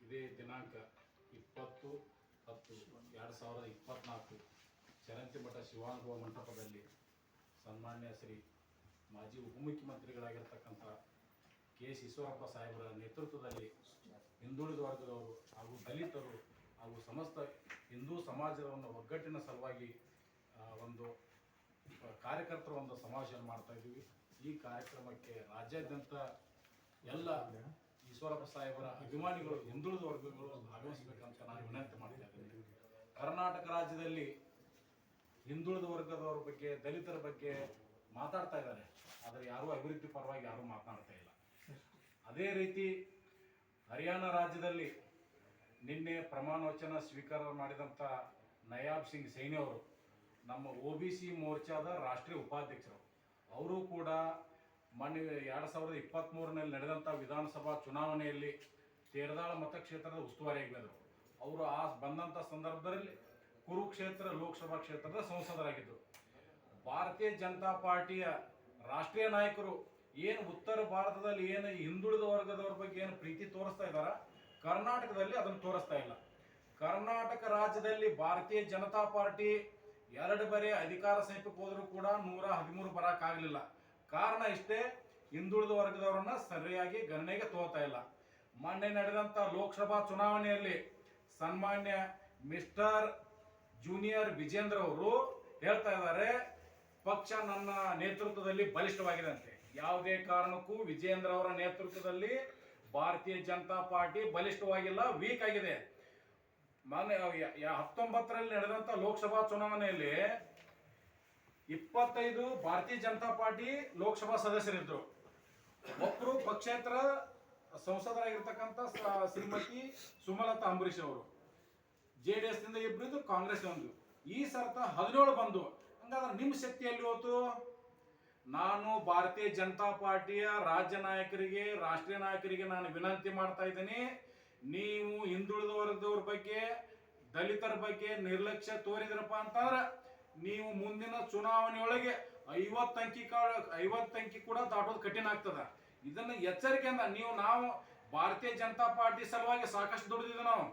ಇದೇ ದಿನಾಂಕ ಇಪ್ಪತ್ತು ಹತ್ತು ಎರಡು ಸಾವಿರದ ಇಪ್ಪತ್ನಾಲ್ಕು ಚರಂತಿಮಠ ಶಿವಾನುಭವ ಮಂಟಪದಲ್ಲಿ ಸನ್ಮಾನ್ಯ ಶ್ರೀ ಮಾಜಿ ಉಪಮುಖ್ಯಮಂತ್ರಿಗಳಾಗಿರ್ತಕ್ಕಂಥ ಕೆ ಎಸ್ ಈಶ್ವರಪ್ಪ ಸಾಹೇಬರ ನೇತೃತ್ವದಲ್ಲಿ ಹಿಂದುಳಿದ ವರ್ಗದವರು ಹಾಗೂ ದಲಿತರು ಹಾಗೂ ಸಮಸ್ತ ಹಿಂದೂ ಸಮಾಜದ ಒಂದು ಒಗ್ಗಟ್ಟಿನ ಸಲುವಾಗಿ ಒಂದು ಕಾರ್ಯಕರ್ತರ ಒಂದು ಸಮಾವೇಶವನ್ನು ಮಾಡ್ತಾ ಇದ್ದೀವಿ. ಈ ಕಾರ್ಯಕ್ರಮಕ್ಕೆ ರಾಜ್ಯಾದ್ಯಂತ ಎಲ್ಲ ಈಶ್ವರಪ್ಪ ಸಾಹೇಬರ ಅಭಿಮಾನಿಗಳು ಹಿಂದುಳಿದ ವರ್ಗಗಳು ಭಾಗವಹಿಸಬೇಕಂತ ನಾನು ವಿನಂತಿ ಮಾಡ್ತಾ ಇದ್ದೀನಿ ಕರ್ನಾಟಕ ರಾಜ್ಯದಲ್ಲಿ ಹಿಂದುಳಿದ ವರ್ಗದವರ ಬಗ್ಗೆ ದಲಿತರ ಬಗ್ಗೆ ಮಾತಾಡ್ತಾ ಇದ್ದಾರೆ. ಆದರೆ ಯಾರೂ ಅಭಿವೃದ್ಧಿ ಪರವಾಗಿ ಯಾರೂ ಮಾತನಾಡ್ತಾ ಇಲ್ಲ. ಅದೇ ರೀತಿ ಹರಿಯಾಣ ರಾಜ್ಯದಲ್ಲಿ ನಿನ್ನೆ ಪ್ರಮಾಣ ವಚನ ಸ್ವೀಕಾರ ಮಾಡಿದಂಥ ನಯಾಬ್ ಸಿಂಗ್ ಸೈನಿ ಅವರು ನಮ್ಮ ಓ ಬಿ ಸಿ ಮೋರ್ಚಾದ ರಾಷ್ಟ್ರೀಯ ಉಪಾಧ್ಯಕ್ಷರು. ಅವರು ಕೂಡ ಮೊನ್ನೆ ಎರಡು ಸಾವಿರದ ಇಪ್ಪತ್ತ್ಮೂರನಲ್ಲಿ ನಡೆದಂಥ ವಿಧಾನಸಭಾ ಚುನಾವಣೆಯಲ್ಲಿ ತೇರದಾಳ ಮತಕ್ಷೇತ್ರದ ಉಸ್ತುವಾರಿಯಾಗಿದ್ದರು ಅವರು ಆ ಬಂದಂಥ ಸಂದರ್ಭದಲ್ಲಿ ಕುರುಕ್ಷೇತ್ರ ಲೋಕಸಭಾ ಕ್ಷೇತ್ರದ ಸಂಸದರಾಗಿದ್ದರು. ಭಾರತೀಯ ಜನತಾ ಪಾರ್ಟಿಯ ರಾಷ್ಟ್ರೀಯ ನಾಯಕರು ಏನು ಉತ್ತರ ಭಾರತದಲ್ಲಿ ಏನು ಹಿಂದುಳಿದ ವರ್ಗದವ್ರ ಬಗ್ಗೆ ಏನು ಪ್ರೀತಿ ತೋರಿಸ್ತಾ ಇದ್ದಾರೆ? ಕರ್ನಾಟಕದಲ್ಲಿ ಅದನ್ನು ತೋರಿಸ್ತಾ ಇಲ್ಲ. ಕರ್ನಾಟಕ ರಾಜ್ಯದಲ್ಲಿ ಭಾರತೀಯ ಜನತಾ ಪಾರ್ಟಿ ಎರಡು ಬಾರಿ ಅಧಿಕಾರ ಸಹಿತಕ್ಕೆ ಹೋದರೂ ಕೂಡ ನೂರ ಹದಿಮೂರು ಬರೋಕ್ಕಾಗಲಿಲ್ಲ ಕಾರಣ ಇಷ್ಟೇ, ಹಿಂದುಳಿದ ವರ್ಗದವರನ್ನ ಸರಿಯಾಗಿ ಗಣನೆಗೆ ತೋತಾ ಇಲ್ಲ. ಮೊನ್ನೆ ನಡೆದಂಥ ಲೋಕಸಭಾ ಚುನಾವಣೆಯಲ್ಲಿ ಸನ್ಮಾನ್ಯ ಮಿಸ್ಟರ್ ಜೂನಿಯರ್ ವಿಜೇಂದ್ರ ಅವರು ಹೇಳ್ತಾ ಇದ್ದಾರೆ, ಪಕ್ಷ ನನ್ನ ನೇತೃತ್ವದಲ್ಲಿ ಬಲಿಷ್ಠವಾಗಿದೆ ಅಂತೆ ಯಾವುದೇ ಕಾರಣಕ್ಕೂ ವಿಜೇಂದ್ರ ಅವರ ನೇತೃತ್ವದಲ್ಲಿ ಭಾರತೀಯ ಜನತಾ ಪಾರ್ಟಿ ಬಲಿಷ್ಠವಾಗಿಲ್ಲ, ವೀಕ್ ಆಗಿದೆ. ಮೊನ್ನೆ ಹತ್ತೊಂಬತ್ತರಲ್ಲಿ ನಡೆದಂತ ಲೋಕಸಭಾ ಚುನಾವಣೆಯಲ್ಲಿ ಇಪ್ಪತ್ತೈದು ಭಾರತೀಯ ಜನತಾ ಪಾರ್ಟಿ ಲೋಕಸಭಾ ಸದಸ್ಯರಿದ್ರು. ಒಬ್ಬರು ಪಕ್ಷೇತರ ಸಂಸದರಾಗಿರ್ತಕ್ಕಂಥ ಶ್ರೀಮತಿ ಸುಮಲತಾ ಅಂಬರೀಷ್ ಅವರು. ಜೆ ಡಿ ಎಸ್ನಿಂದ ಇಬ್ಬರಿದ್ದು ಕಾಂಗ್ರೆಸ್ ಒಂದು. ಈ ಸರ್ತ ಹದಿನೇಳು ಬಂದು. ಹಂಗಾದ್ರೆ ನಿಮ್ಮ ಶಕ್ತಿ ಎಲ್ಲಿ ಹೋತು? ನಾನು ಭಾರತೀಯ ಜನತಾ ಪಾರ್ಟಿಯ ರಾಜ್ಯ ನಾಯಕರಿಗೆ, ರಾಷ್ಟ್ರೀಯ ನಾಯಕರಿಗೆ ನಾನು ವಿನಂತಿ ಮಾಡ್ತಾ ಇದ್ದೀನಿ. ನೀವು ಹಿಂದುಳಿದ ವರ್ಗದವ್ರ ಬಗ್ಗೆ, ದಲಿತರ ಬಗ್ಗೆ ನಿರ್ಲಕ್ಷ್ಯ ತೋರಿದ್ರಪ್ಪ ಅಂತಂದ್ರೆ ನೀವು ಮುಂದಿನ ಚುನಾವಣೆಯೊಳಗೆ ಐವತ್ತು ಅಂಕಿ ಐವತ್ತು ಅಂಕಿ ಕೂಡ ದಾಟೋದು ಕಠಿಣ ಆಗ್ತದ. ಇದನ್ನ ಎಚ್ಚರಿಕೆಯಿಂದ ನೀವು ನಾವು ಭಾರತೀಯ ಜನತಾ ಪಾರ್ಟಿ ಸಲುವಾಗಿ ಸಾಕಷ್ಟು ದುಡಿದಿದ್ದು ನಾವು.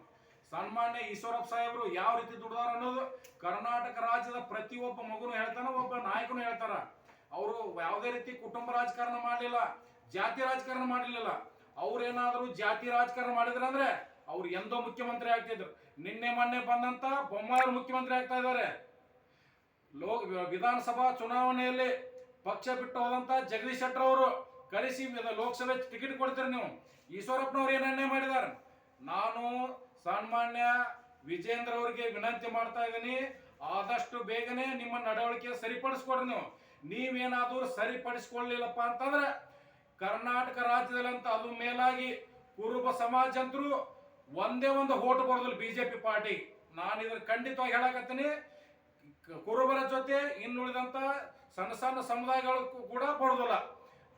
ಸನ್ಮಾನ್ಯ ಈಶ್ವರಪ್ಪ ಸಾಹೇಬರು ಯಾವ ರೀತಿ ದುಡ್ದಾರ ಅನ್ನೋದು ಕರ್ನಾಟಕ ರಾಜ್ಯದ ಪ್ರತಿಯೊಬ್ಬ ಮಗುನು ಹೇಳ್ತಾನ, ಒಬ್ಬ ನಾಯಕನು ಹೇಳ್ತಾರ. ಅವರು ಯಾವುದೇ ರೀತಿ ಕುಟುಂಬ ರಾಜಕಾರಣ ಮಾಡಲಿಲ್ಲ, ಜಾತಿ ರಾಜಕಾರಣ ಮಾಡಲಿಲ್ಲ. ಅವ್ರೇನಾದ್ರು ಜಾತಿ ರಾಜಕಾರಣ ಮಾಡಿದ್ರ ಅಂದ್ರೆ ಅವ್ರು ಎಂದೋ ಮುಖ್ಯಮಂತ್ರಿ ಆಗ್ತಿದ್ರು. ನಿನ್ನೆ ಮೊನ್ನೆ ಬಂದಂತ ಬೊಮ್ಮಾಯಿ ಮುಖ್ಯಮಂತ್ರಿ ಆಗ್ತಾ ಇದ್ದಾರೆ. ಲೋಕ್ ವಿಧಾನಸಭಾ ಚುನಾವಣೆಯಲ್ಲಿ ಪಕ್ಷ ಬಿಟ್ಟು ಹೋದಂತ ಜಗದೀಶ್ ಶೆಟ್ಟರ್ ಅವರು ಕರೆಸಿ ಲೋಕಸಭೆ ಟಿಕೆಟ್ ಕೊಡ್ತೀರಿ ನೀವು. ಈಶ್ವರಪ್ಪನವ್ರು ಏನನ್ನೇ ಮಾಡಿದಾರೆ? ನಾನು ಸನ್ಮಾನ್ಯ ವಿಜೇಂದ್ರ ಅವರಿಗೆ ವಿನಂತಿ ಮಾಡ್ತಾ ಇದ್ದೀನಿ. ಆದಷ್ಟು ಬೇಗನೆ ನಿಮ್ಮ ನಡವಳಿಕೆ ಸರಿಪಡಿಸ್ಕೊಡ್ರಿ ನೀವು. ನೀವೇನಾದರೂ ಸರಿಪಡಿಸ್ಕೊಳ್ಳಿಲ್ಲಪ್ಪ ಅಂತಂದ್ರೆ ಕರ್ನಾಟಕ ರಾಜ್ಯದಲ್ಲಂತ ಅದು ಮೇಲಾಗಿ ಕುರುಬ ಸಮಾಜ ಅಂತರೂ ಒಂದೇ ಒಂದು ಓಟ್ ಬರೋದಿಲ್ಲ ಬಿಜೆಪಿ ಪಾರ್ಟಿ. ನಾನು ಇದ್ರ ಖಂಡಿತವಾಗಿ ಹೇಳಕತ್ತೀನಿ. ಕುರುಬರ ಜೊತೆ ಇನ್ನುಳಿದಂತ ಸಣ್ಣ ಸಣ್ಣ ಸಮುದಾಯಗಳು ಕೂಡ ಬರೋದಿಲ್ಲ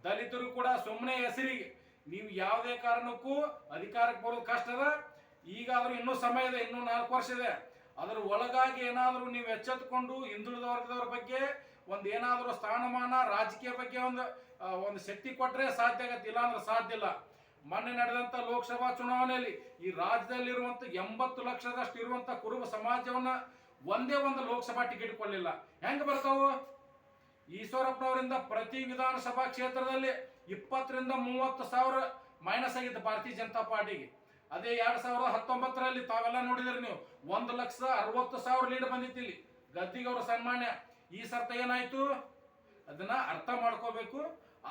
ದಲಿತರು ಕೂಡ ಸುಮ್ಮನೆ ಹೆಸರಿಗೆ. ನೀವು ಯಾವುದೇ ಕಾರಣಕ್ಕೂ ಅಧಿಕಾರಕ್ಕೆ ಬರೋದು ಕಷ್ಟ ಅದ. ಈಗಾದರೂ ಇನ್ನೂ ಸಮಯ ಇದೆ, ಇನ್ನೂ ನಾಲ್ಕು ವರ್ಷ ಇದೆ. ಅದರ ಒಳಗಾಗಿ ಏನಾದರೂ ನೀವು ಎಚ್ಚೆತ್ತುಕೊಂಡು ಹಿಂದುಳಿದ ವರ್ಗದವ್ರ ಬಗ್ಗೆ ಒಂದು ಏನಾದರೂ ಸ್ಥಾನಮಾನ, ರಾಜಕೀಯ ಬಗ್ಗೆ ಒಂದು ಒಂದು ಶಕ್ತಿ ಕೊಟ್ಟರೆ ಸಾಧ್ಯ ಆಗತ್ತೆ ಇಲ್ಲ ಅಂದ್ರೆ ಸಾಧ್ಯ ಇಲ್ಲ. ಮೊನ್ನೆ ನಡೆದಂತ ಲೋಕಸಭಾ ಚುನಾವಣೆಯಲ್ಲಿ ಈ ರಾಜ್ಯದಲ್ಲಿರುವಂತ ಎಂಬತ್ತು ಲಕ್ಷದಷ್ಟು ಇರುವಂತ ಕುರುಬ ಸಮಾಜವನ್ನ ಒಂದೇ ಒಂದು ಲೋಕಸಭಾ ಟಿಕೆಟ್ ಕೊಡಲಿಲ್ಲ. ಹೆಂಗ್ ಬರ್ತಾವು? ಈಶ್ವರಪ್ಪನವರಿಂದ ಪ್ರತಿ ವಿಧಾನಸಭಾ ಕ್ಷೇತ್ರದಲ್ಲಿ ಇಪ್ಪತ್ತರಿಂದ ಮೂವತ್ತು ಸಾವಿರ ಮೈನಸ್ ಆಗಿತ್ತು ಭಾರತೀಯ ಜನತಾ ಪಾರ್ಟಿಗೆ. ಅದೇ ಎರಡ್ ಸಾವಿರದ ಹತ್ತೊಂಬತ್ತರಲ್ಲಿ ತಾವೆಲ್ಲ ನೋಡಿದ್ರಿ ನೀವು, ಒಂದು ಲಕ್ಷ ಅರವತ್ತು ಸಾವಿರ ಲೀಡ್ ಬಂದಿತ್ತು ಇಲ್ಲಿ. ಗದ್ದಿಗೌರ ಸನ್ಮಾನ್ಯ, ಈ ಸರ್ತ ಏನಾಯ್ತು? ಅದನ್ನ ಅರ್ಥ ಮಾಡ್ಕೋಬೇಕು.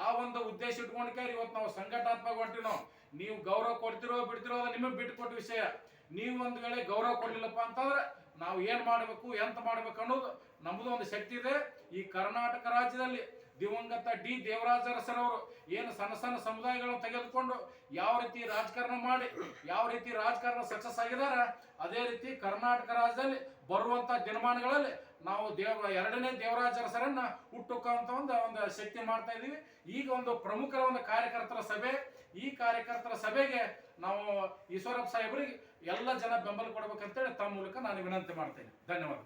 ಆ ಒಂದು ಉದ್ದೇಶ ಇಟ್ಕೊಂಡ್ಕೆ ಇವತ್ತು ನಾವು ಸಂಘಟಾತ್ಮಕ ಹೊಂಟಿವಿ ನಾವು. ನೀವು ಗೌರವ ಕೊಡ್ತಿರೋ ಬಿಡ್ತಿರೋ ಅದು ನಿಮಗೆ ಬಿಟ್ಟುಕೊಟ್ಟ ವಿಷಯ. ನೀವು ಒಂದು ವೇಳೆ ಗೌರವ ಕೊಡ್ಲಿಲ್ಲಪ್ಪ ಅಂತಂದ್ರೆ ನಾವು ಏನು ಮಾಡಬೇಕು, ಎಂತ ಮಾಡಬೇಕು ಅನ್ನೋದು ನಮ್ಮದು ಒಂದು ಶಕ್ತಿ ಇದೆ. ಈ ಕರ್ನಾಟಕ ರಾಜ್ಯದಲ್ಲಿ ದಿವಂಗತ ಡಿ ದೇವರಾಜ ಅರಸರವರು ಏನು ಸಣ್ಣ ಸಣ್ಣ ಸಮುದಾಯಗಳನ್ನು ತೆಗೆದುಕೊಂಡು ಯಾವ ರೀತಿ ರಾಜಕಾರಣ ಮಾಡಿ, ಯಾವ ರೀತಿ ರಾಜಕಾರಣ ಸಕ್ಸಸ್ ಆಗಿದಾರ ಅದೇ ರೀತಿ ಕರ್ನಾಟಕ ರಾಜ್ಯದಲ್ಲಿ ಬರುವಂತ ದಿನಮಾನಗಳಲ್ಲಿ ನಾವು ದೇವ, ಎರಡನೇ ದೇವರಾಜ ಅರಸರನ್ನ ಹುಟ್ಟುಕಂತ ಒಂದು ಒಂದು ಶಕ್ತಿ ಮಾಡ್ತಾ ಇದೀವಿ. ಈಗ ಒಂದು ಪ್ರಮುಖರ ಒಂದು ಕಾರ್ಯಕರ್ತರ ಸಭೆ ಈ ಕಾರ್ಯಕರ್ತರ ಸಭೆಗೆ ನಾವು ಈಶ್ವರಪ್ಪ ಸಾಹೇಬರಿಗೆ ಎಲ್ಲ ಜನ ಬೆಂಬಲ ಕೊಡ್ಬೇಕಂತೇಳಿ ತಮ್ಮ ಮೂಲಕ ನಾನು ವಿನಂತಿ ಮಾಡ್ತೇನೆ. ಧನ್ಯವಾದ